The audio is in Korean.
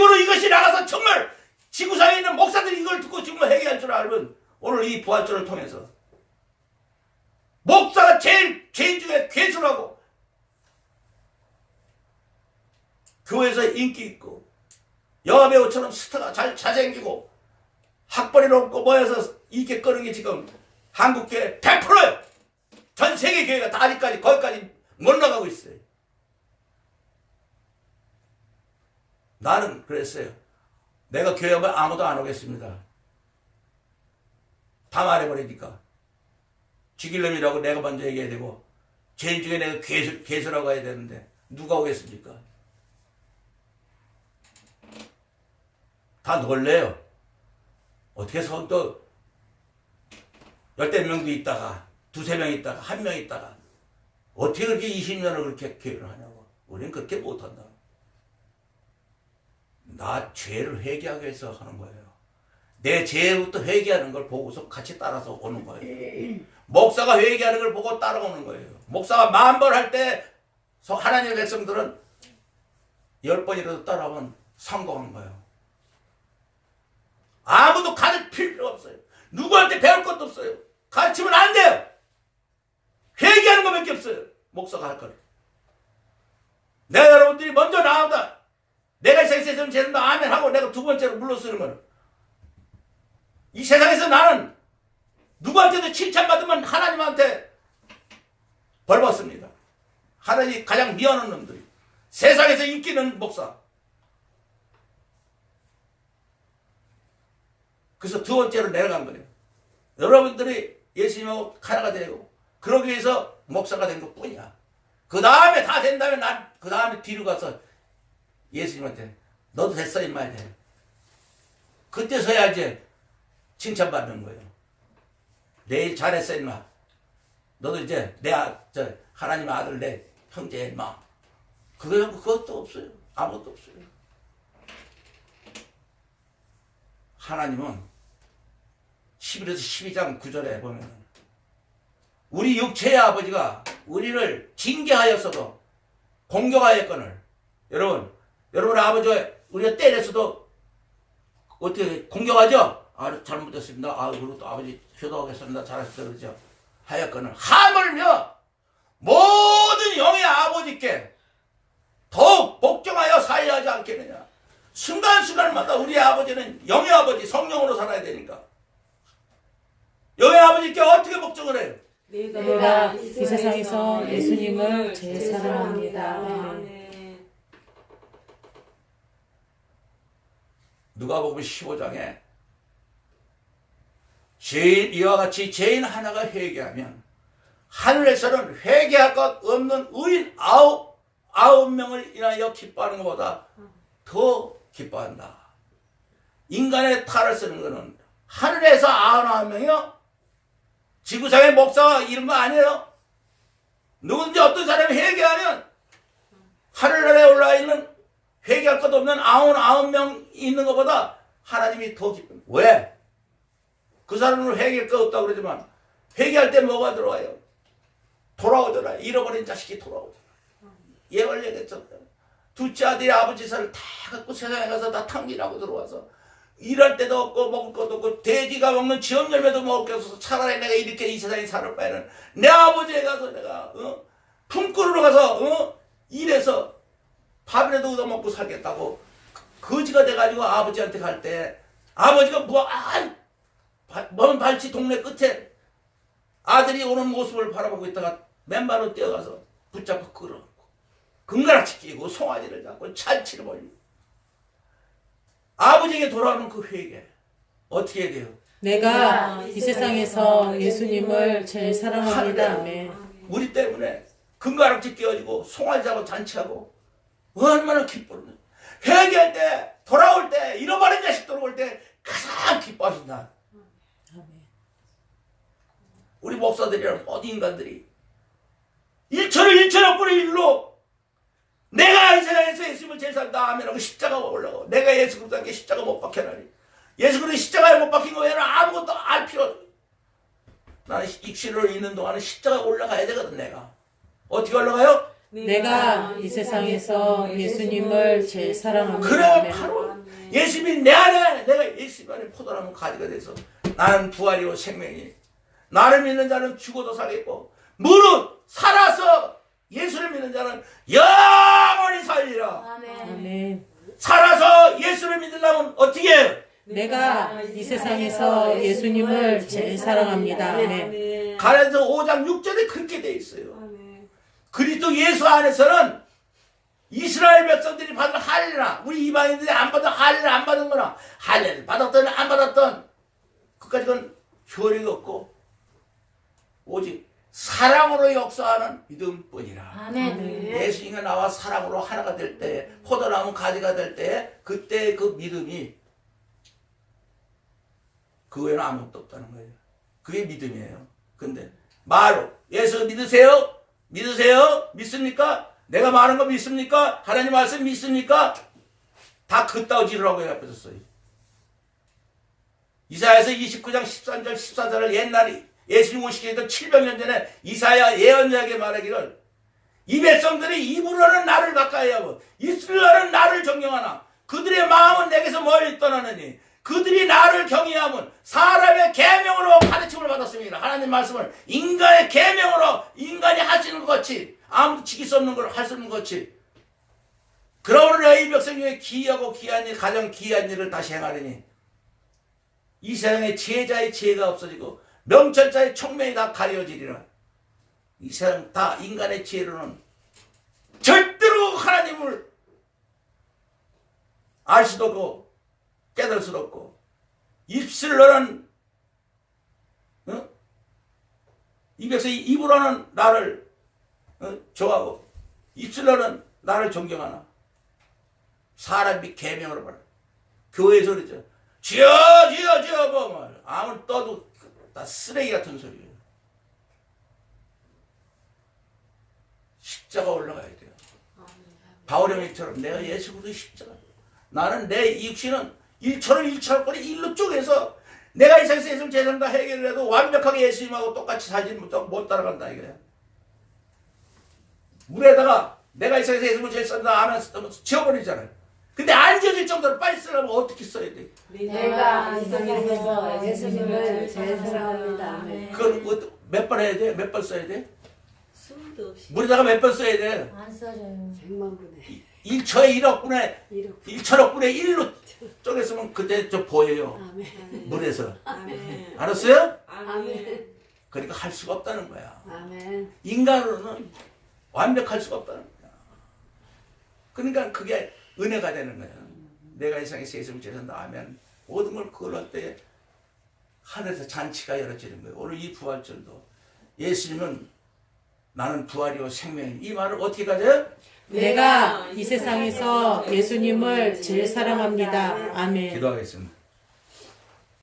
입으로 이것이 나가서 정말 지구상에 있는 목사들이 이걸 듣고 정말 회개할 줄 알면 오늘 이 부활절을 통해서 목사가 제일 죄인 중에 괴수라고 교회에서 인기 있고 영화 배우처럼 스타가 잘 잘생기고 학벌이 높고 모여서 이렇게 끄는 게 지금 한국 교회 100%예요. 전 세계 교회가 다 아직까지 거기까지 못 나가고 있어요. 나는 그랬어요. 내가 교회 오면 아무도 안 오겠습니다. 다 말해버리니까. 죽일 놈이라고 내가 먼저 얘기해야 되고, 제일 중에 내가 괴수, 괴수라고 해야 되는데, 누가 오겠습니까? 다 놀래요. 어떻게 성도 열댓 명도 있다가, 두세 명 있다가, 한 명 있다가, 어떻게 그렇게 20년을 그렇게 교회를 하냐고. 우리는 그렇게 못한다. 나 죄를 회개하기 위해서 하는 거예요. 내 죄부터 회개하는 걸 보고서 같이 따라서 오는 거예요. 목사가 회개하는 걸 보고 따라오는 거예요. 목사가 만번 할 때 하나님의 백성들은 열 번이라도 따라오면 성공한 거예요. 아무도 가르칠 필요 없어요. 누구한테 배울 것도 없어요. 가르치면 안 돼요. 회개하는 것밖에 없어요. 목사가 할 걸. 내가 여러분들이 먼저 나온다. 내가 이 세상에서 있으면 쟤는 아멘 하고 내가 두 번째로 물러서는 거는 이 세상에서 나는 누구한테도 칭찬받으면 하나님한테 벌 받습니다. 하나님이 가장 미워하는 놈들이 세상에서 인기는 목사. 그래서 두 번째로 내려간 거예요. 여러분들이 예수님하고 하나가 되고 그러기 위해서 목사가 된 것 뿐이야. 그 다음에 다 된다면 난 그 다음에 뒤로 가서 예수님한테 너도 됐어 임마 이제 그때서야 이제 칭찬받는 거예요. 내일 잘했어 임마. 너도 이제 내 아, 저 하나님 아들 내 형제 임마. 그거 그것도 없어요. 아무것도 없어요. 하나님은 11에서 12장 9절에 보면 우리 육체의 아버지가 우리를 징계하였어도 공경하였거늘 여러분 여러분 아버지가 우리가 때렸어도 어떻게 공경하죠? 아 잘못했습니다. 아 그리고 또 아버지 효도하겠습니다. 잘하셨다 그러죠. 하였거늘 하물며 모든 영의 아버지께 더욱 복종하여 살려 하지 않겠느냐. 순간순간마다 우리 아버지는 영의 아버지 성령으로 살아야 되니까. 영의 아버지께 어떻게 복종을 해요? 내가 이 세상에서 예수님을 제일 사랑합니다. 아멘. 누가복음 15장에 죄인 이와 같이 죄인 하나가 회개하면 하늘에서는 회개할 것 없는 의인 아홉 아홉 명을 인하여 기뻐하는 것보다 더 기뻐한다. 인간의 탈을 쓰는 것은 하늘에서 아흔아홉 명이요. 지구상의 목사 이런 거 아니에요. 누군지 어떤 사람이 회개하면 하늘나라에 올라 있는 회개할 것 없는 아흔 아홉 명 있는 것보다 하나님이 더 기쁩니다. 왜? 그 사람은 회개할 거 없다고 그러지만 회개할 때 뭐가 들어와요? 돌아오잖아. 잃어버린 자식이 돌아오잖아. 예언 얘기했잖아요. 둘째 아들이 아버지 살을 다 갖고 세상에 가서 다 탕진하고 들어와서 일할 때도 없고 먹을 것도 없고 돼지가 먹는 지엄 열매도 먹을 게 없어서 차라리 내가 이렇게 이 세상에 살을 바에는 내 아버지에 가서 내가 어? 품꾼으로 가서 어? 일해서 밥이라도 얻어먹고 살겠다고 그- 거지가 돼가지고 아버지한테 갈 때 아버지가 뭐, 아, 바- 먼 발치 동네 끝에 아들이 오는 모습을 바라보고 있다가 맨발로 뛰어가서 붙잡고 끌어안고 금가락치 끼고 송아지를 잡고 잔치를 벌리고 아버지에게 돌아오는 그 회개 어떻게 해야 돼요? 내가 이 세상에서 예수님을 제일 사랑합니다. 아멘. 우리 때문에 금가락지 끼어지고 송아지 잡고 잔치하고 얼마나 기뻐하는 회개할 때 돌아올 때 잃어버린 자식 돌아올 때 가장 기뻐하신다. 우리 목사들이랑 모든 인간들이 일천을 일천억 분의 일로 내가 이 세상에서 예수님을 제일 산다 하면 십자가가 올라가고 내가 예수 그리스도께 십자가 못 박혀나니 예수 그리스도 십자가에 못 박힌 거 외에는 아무것도 알 필요 없어. 나는 입시를 있는 동안은 십자가 올라가야 되거든 내가 어떻게 올라가요? 내가 이 세상에서 예수님을 제일 사랑합니다. 그래. 바로 예수님이 내 안에 내가 예수님 안에 포도나무 가지가 돼서 나는 부활이요 생명이 나를 믿는 자는 죽어도 살겠고 무릇 살아서 예수를 믿는 자는 영원히 살리라 아멘. 살아서 예수를 믿으려면 어떻게 해요? 내가 이 세상에서 예수님을 제일 사랑합니다. 아멘. 가라서 5장 6절에 그렇게 돼 있어요 그리스도 예수 안에서는 이스라엘 백성들이 받은 할례나 우리 이방인들이 안 받은 할례를 안 받은 거나 할례를 받았던 안 받았던 그까지 건 효력이 없고 오직 사랑으로 역사하는 믿음뿐이라 아멘. 예수님이 나와 사랑으로 하나가 될 때 포도나무 가지가 될 때 그때 그 믿음이 그 외에는 아무것도 없다는 거예요 그게 믿음이에요 근데 말로 예수 믿으세요? 믿으세요? 믿습니까? 내가 말한 거 믿습니까? 하나님 말씀 믿습니까? 다 그따위 지르라고 써요 이사야서 29장 13절 14절을 옛날에 예수님 오시기 전에 700년 전에 이사야 예언자에게 말하기를 이 백성들이 입으로는 나를 가까이 하고 입술로는 나를 존경하나 그들의 마음은 내게서 멀리 떠나느니 그들이 나를 경외하면 사람의 계명으로 가르침을 받았습니다. 하나님 말씀을 인간의 계명으로 인간이 하시는 것 같이 아무도 지킬 수 없는 걸 할 수 없는 것 같이 그러므로 이 백성 중에 기이하고 귀한 일 가장 귀한 일을 다시 행하리니 이 세상에 지혜자의 지혜가 없어지고 명철자의 총명이 다 가려지리라 이 세상 다 인간의 지혜로는 절대로 하나님을 알 수도 없고 없고 입술로는 어? 입에서 입으로는 나를 어? 좋아하고 입술로는 나를 존경하나 사람이 계명으로 말해 교회에서 그러죠 주여 주여 주여 뭐 말. 아무리 떠도 다 쓰레기 같은 소리예요 십자가 올라가야 돼요. 바오령이처럼 내가 예수 그리스도 십자가. 나는 내 육신은 일처럼 일처럼거리 일로 쪼개서 내가 이 세상에서 예수 재산 다 해결을 해도 완벽하게 예수님하고 똑같이 살지는 못, 못 따라간다 이거야. 물에다가 내가 이 세상에서 예수님을 제일 쓴다 하면 지워버리잖아요. 근데 안 지워질 정도로 빨리 쓰려면 어떻게 써야 돼? 내가 이 세상에서 예수님을. 아멘. 그걸 몇 번 해야 돼? 몇 번 써야 돼? 숨도 없이 물에다가 몇 번 써야 돼? 안 써져요. 백만 분의 1초에 1억 분의 이렇게 1천억 분의 1로 쪼갰으면 그때 저 보여요. 아멘 물에서. 아멘 알았어요? 아멘 그러니까 할 수가 없다는 거야. 아멘 인간으로는 완벽할 수가 없다는 거야. 그러니까 그게 은혜가 되는 거야. 내가 이 세상에서 예수를 제선다 하면 모든 걸 그걸 할때 하늘에서 잔치가 열어지는 거예요. 오늘 이 부활절도 예수님은 나는 부활이요 생명이 이 말을 어떻게 가져요? 내가 이 세상에서 예수님을 제일 사랑합니다. 아멘. 기도하겠습니다.